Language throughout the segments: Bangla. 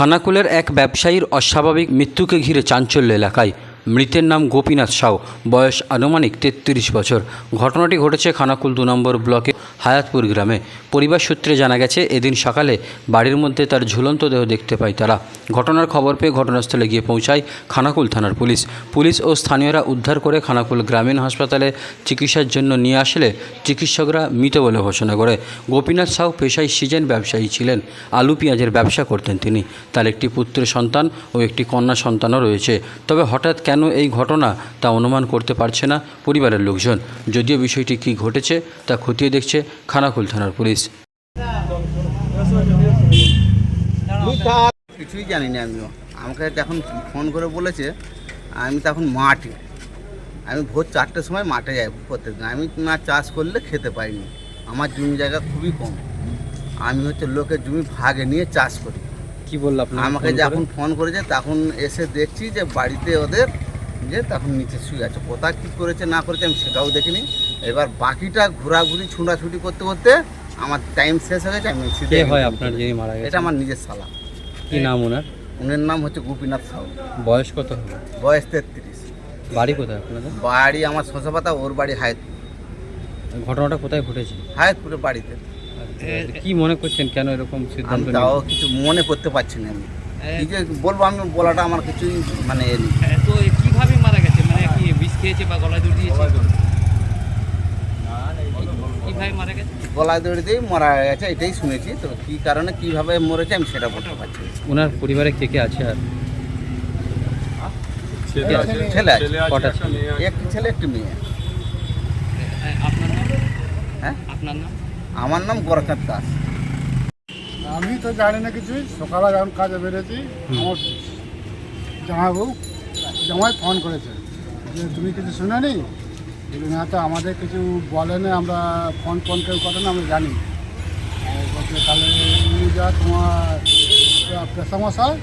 খানাকুলের এক ব্যবসায়ীর অস্বাভাবিক মৃত্যুকে ঘিরে চাঞ্চল্য এলাকায়। মৃতের নাম গোপীনাথ সাউ, বয়স আনুমানিক তেত্রিশ বছর। ঘটনাটি ঘটেছে খানাকুল দু নম্বর ব্লকে হায়াতপুর গ্রামে। পরিবার সূত্রে জানা গেছে, এদিন সকালে বাড়ির মধ্যে তার ঝুলন্ত দেহ দেখতে পায় তারা। ঘটনার খবর পেয়ে ঘটনাস্থলে গিয়ে পৌঁছায় খানাকুল থানার পুলিশ। পুলিশ ও স্থানীয়রা উদ্ধার করে খানাকুল গ্রামীণ হাসপাতালে চিকিৎসার জন্য নিয়ে আসলে চিকিৎসকরা মৃত বলে ঘোষণা করে। গোপীনাথ সাউ পেশায় সিজন ব্যবসায়ী ছিলেন। আলু পেঁয়াজের ব্যবসা করতেন তিনি। তার একটি পুত্র সন্তান ও একটি কন্যা সন্তানও রয়েছে। তবে হঠাৎ কেন এই ঘটনা তা অনুমান করতে পারছে না পরিবারের লোকজন? যদিও বিষয়টি কী ঘটেছে তা খতিয়ে দেখছে খানাকুল থানার পুলিশ। কিছুই জানি না আমিও। আমাকে এখন ফোন করে বলেছে, আমি তখন মাঠে। আমি ভোর চারটের সময় মাঠে যাই প্রত্যেকদিন আমি না চাষ করলে খেতে পাইনি আমার জমি জায়গা খুবই কম। আমি হচ্ছে লোকের জমি ভাগে নিয়ে চাষ করি। কি বলল আপনার আমাকে যখন ফোন করেছে তখন এসে দেখছি যে বাড়িতে ওদের যে তখন নিচে শুয়ে আছে। কোথা কী করেছে না করেছে আমি সেটাও দেখিনি। এবার বাকিটা ঘোরাঘুরি ছুটাছুটি করতে করতে আমার টাইম শেষ হয়ে গেছে আমি কে হয় আপনার যিনি মারা গেছে এটা আমার নিজের সালা কি নাম ওনার? উনার নাম হচ্ছে গোপীনাথ সাউ বয়স কত হবে? বয়স তেত্রিশ। বাড়ি কোথায় আপনাদের? বাড়ি আমার শশা পাতা ওর বাড়ি হায়াতপুর ঘটনাটা কোথায় ঘটেছে? হায়াতপুরের বাড়িতে। কি মনে করছেন কেন এরকম সিদ্ধান্ত তাও কিছু মনে করতে পারছি না আমি। কি যে বলব আমি বলাটা আমার কিছুই মানে তো কীভাবে মারা গেছে? মানে কি বিষ খেয়েছে বা গলায় দড়ি দিয়েছে? কীভাবে মারা গেছে? গলায় দড়ি দিয়ে মারা গেছে এটাই শুনেছি। তো কী কারণে কীভাবে মরেছে আমি সেটা বলতে পারছি ওনার পরিবারে কে কে আছে আর? ছেলে আছে কটা ছেলে একটি ছেলে একটি মেয়ে। হ্যাঁ, আপনার নাম? হ্যাঁ? আপনার নাম? আমার নাম গোরখাত দাস। আমি তো জানি না কিছুই সকালে যখন কাজে বেরোছি আমার জামাইবাবু জামাই ফোন করেছে যে তুমি কিছু শুনে নি না তো আমাদের কিছু বলেনি আমরা ফোন ফোন কেউ করে না আমরা জানি। তাহলে যা তোমার পেশামশাই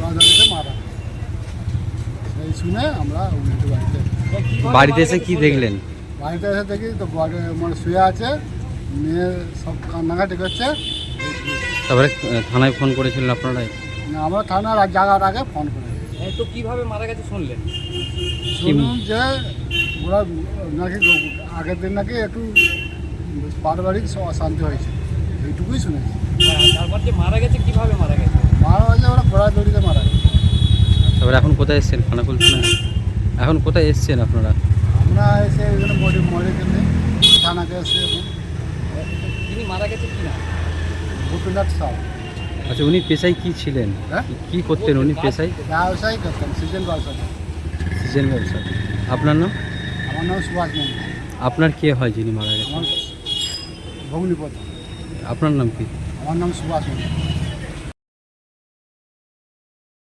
রাজনীতিতে মারা। সেই শুনে আমরা বাড়িতে বাড়িতে এসে কি দেখলেন? বাড়িতে এসে দেখি তো মানে শুয়ে আছে। মেয়ে সব কান্নাকাটি করছে। তারপরে থানায় ফোন করেছিলেন আপনারাই আমরা থানার যাওয়ার আগে ফোন করে হ্যাঁ, তো কীভাবে মারা গেছে শুনলেন? শুনুন যে ওরা নাকি আগের দিন নাকি একটু পারিবারিক অশান্তি হয়েছে। এইটুকুই শুনেছি। হ্যাঁ, তারপর যে মারা গেছে কীভাবে মারা গেছে? মারা হয়েছে ওরা ঘোড়া দড়িতে মারা গেছে। তারপরে এখন কোথায় এসছেন? খানাকুল থানায়? এখন কোথায় এসছেন আপনারা? আমরা এসে এখানে মরে মরে গেলে থানাকে এসে এখন। তিনি মারা গেছে কি না গোপীনাথ সাউ আচ্ছা উনি পেশায় কি ছিলেন? হ্যাঁ? কি করতেন উনি পেশায়? ব্যবসায়ী করতেন সিজন ব্যবসা সিজন ব্যবসা আপনার নাম? আমার নাম সুভাষ মন্ডল আপনার কে হয় যিনি মারা গেছেন? আমার ভগ্নিপতি আপনার নাম কি? আমার নাম সুভাষ মন্ডল